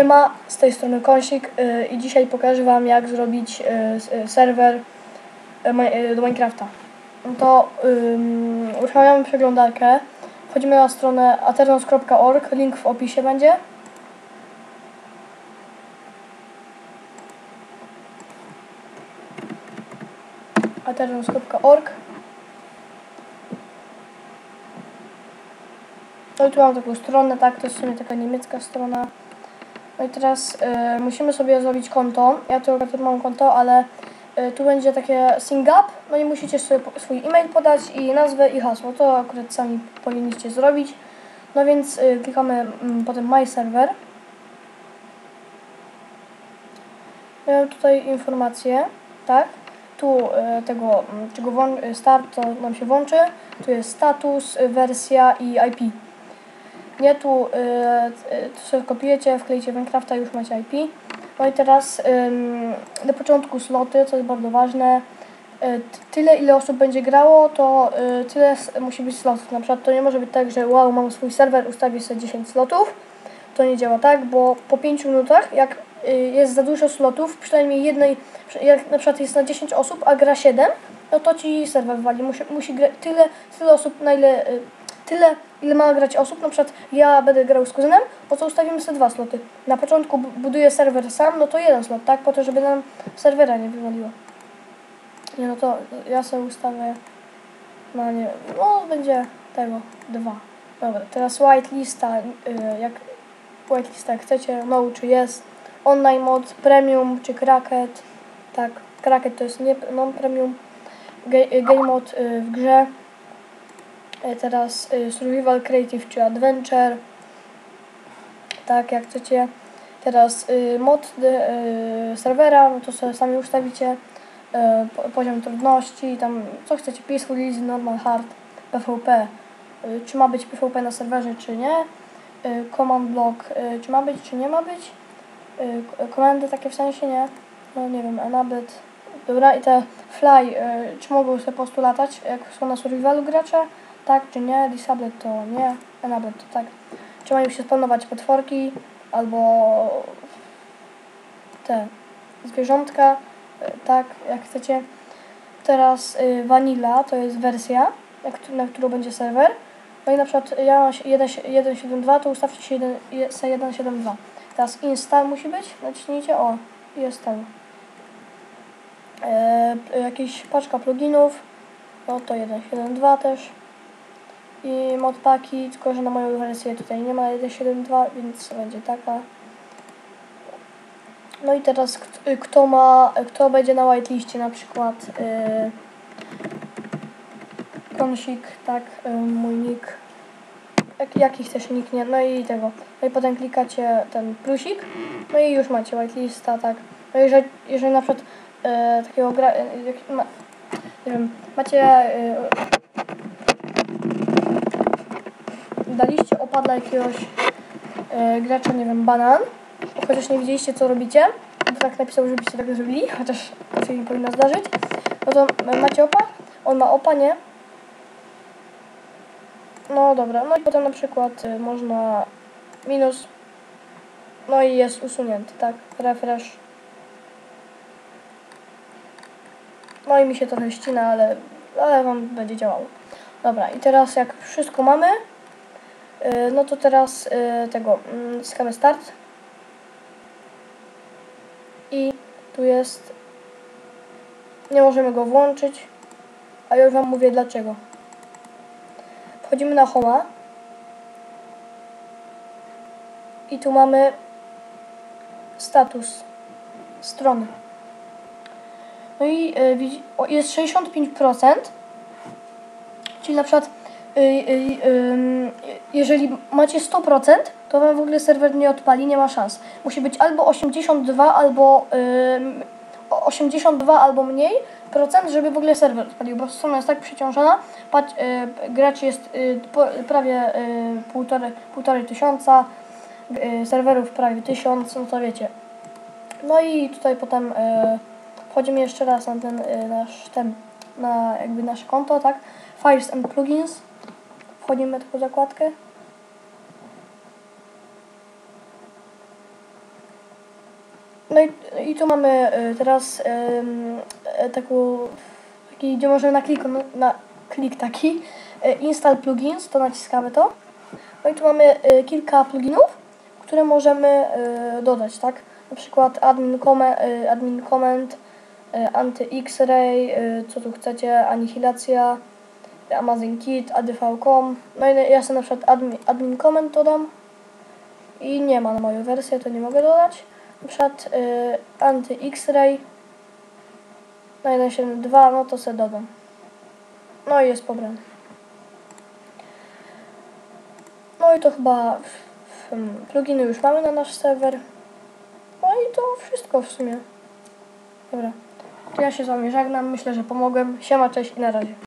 Siema, z tej strony Kąsik y, i dzisiaj pokażę Wam jak zrobić y, y, serwer do Minecrafta. To uruchamiamy przeglądarkę, wchodzimy na stronę aternos.org, link w opisie będzie. aternos.org No i tu mam taką stronę, tak, to jest w sumie taka niemiecka strona. No i teraz y, musimy sobie zrobić konto. Ja tu akurat mam konto, ale y, tu będzie takie sync up. No i musicie sobie swój e-mail podać i nazwę i hasło. To akurat sami powinniście zrobić. No więc y, klikamy mm, potem my server. Mam tutaj informacje, tak? Tu y, tego, mm, czego y, start to nam się włączy. Tu jest status, wersja i IP. Nie tu, y, y, sobie kopiujecie, wklejcie w Minecrafta już macie IP. No i teraz ym, na początku sloty, co jest bardzo ważne. Y, t- tyle ile osób będzie grało, to y, tyle musi być slotów. Na przykład to nie może być tak, że wow, mam swój serwer, ustawię sobie 10 slotów. To nie działa tak, bo po 5 minutach, jak y, jest za dużo slotów, przynajmniej jednej, jak na przykład jest na 10 osób, a gra 7, no to ci serwer wali. Musi, musi tyle, tyle osób, na ile, y, tyle, ile ma grać osób. Na przykład ja będę grał z kuzynem, po co ustawimy sobie dwa sloty. Na początku bu- buduję serwer sam, no to jeden slot, tak? Po to, żeby nam serwera nie wywaliło. Nie, no to ja sobie ustawię, no nie no będzie tego, dwa. Dobra, teraz whitelista, y, jak whitelista jak chcecie, no czy jest, online mod, premium czy cracket, tak, cracket to jest nie non-premium, Ga- game mod y, w grze, Y, teraz y, survival creative czy adventure, tak jak chcecie, teraz y, mod serwera, no to sobie sami ustawicie, po- poziom trudności, tam co chcecie, peaceful, easy, normal, hard, PvP, czy ma być PvP na serwerze, czy nie, command block, czy ma być, czy nie ma być, komendy takie w sensie, nie, no nie wiem, enablet, dobra, i te fly, czy mogą sobie po prostu latać, jak są na survivalu gracze, tak, czy nie, disablet to nie, enablet to tak, czy mają się spawnować potworki, albo te zwierzątka, y, tak, jak chcecie. Teraz y, Vanilla to jest wersja, na, któ- na którą będzie serwer. No i na przykład ja mam się 1.7.2, to ustawcie się 1 je- se 1.7.2. Teraz install musi być, naciśnijcie, o, jest ten. E, jakiś paczka pluginów, no to 1.7.2 też. I modpaki, tylko że na moją wersję tutaj nie ma 1.7.2, więc będzie taka. No i teraz y, kto ma, kto będzie na whiteliście na przykład yy, konsik, tak, y, mój nick, jak, jaki chcesz nick, nie, no i tego. No i potem klikacie ten plusik, no i już macie whitelista, tak. No jeżeli, jeżeli na przykład y, takiego gra, y, jak, ma, nie wiem, macie daliście opadla jakiegoś y, gracza, nie wiem, banan, chociaż nie widzieliście co robicie, bo tak napisał, żebyście tak zrobili, chociaż to się nie powinno zdarzyć, no to macie opa, on ma opa, nie? No dobra, no i potem na przykład y, można minus, no i jest usunięty, tak? Refresh. No i mi się trochę ścina, ale, ale wam będzie działało. Dobra, i teraz jak wszystko mamy, no to teraz y, tego, mm, skamy start. I tu jest, nie możemy go włączyć, a już wam mówię dlaczego. Wchodzimy na Homa. I tu mamy status strony. No i o, jest 65%, czyli na przykład jeżeli macie 100%, to wam w ogóle serwer nie odpali, nie ma szans. Musi być albo 82, albo ym, o 82 albo mniej procent, żeby w ogóle serwer odpalił, bo strona jest tak przeciążona, patrz, y, graczy jest y, prawie y, półtorej, półtorej tysiąca, serwerów prawie tysiąc, no to wiecie. No i tutaj potem wchodzimy jeszcze raz na ten nasz, ten, na jakby nasze konto, tak, Files and Plugins, wchodzimy taką zakładkę, No i, i tu mamy y, teraz e, taką, taki, gdzie możemy na klik, na klik taki, y, install plugins, to naciskamy to. No i tu mamy y, kilka pluginów, które możemy dodać, tak? Na przykład admin, admin comment, anti-X-ray, co tu chcecie, anihilacja, Amazing Kit, adv.com. No i ja sobie na przykład admin, admin comment dodam i nie ma na moją wersję, to nie mogę dodać. Na przykład y, anty-X-ray na 1.7.2, no to sobie dodam. No i jest pobrany. No i to chyba mm, pluginy już mamy na nasz serwer. No i to wszystko w sumie. Dobra. To ja się z wami żegnam. Myślę, że pomogłem. Siema, cześć i na razie.